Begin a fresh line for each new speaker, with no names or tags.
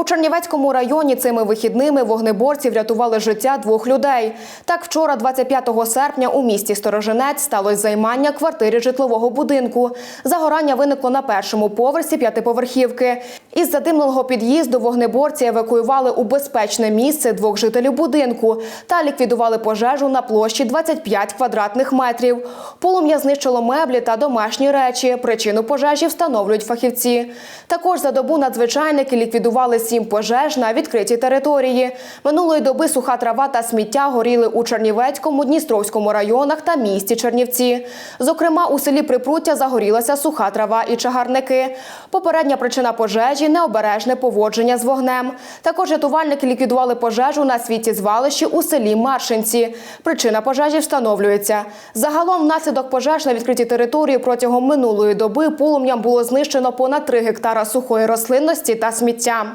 У Чернівецькому районі цими вихідними вогнеборці врятували життя двох людей. Так, вчора, 25 серпня, у місті Сторожинець сталося займання квартири житлового будинку. Загорання виникло на першому поверсі п'ятиповерхівки. Із задимленого під'їзду вогнеборці евакуювали у безпечне місце двох жителів будинку та ліквідували пожежу на площі 25 квадратних метрів. Полум'я знищило меблі та домашні речі. Причину пожежі встановлюють фахівці. Також за добу надзвичайники ліквідували сім пожеж на відкритій території. Минулої доби суха трава та сміття горіли у Чернівецькому, Дністровському районах та місті Чернівці. Зокрема, у селі Припруття загорілася суха трава і чагарники. Попередня причина пожежі необережне поводження з вогнем. Також рятувальники ліквідували пожежу на світі звалищі у селі Маршинці. Причина пожежі встановлюється. Загалом, внаслідок пожеж на відкритій території протягом минулої доби полум'ям було знищено понад 3 гектара сухої рослинності та сміття.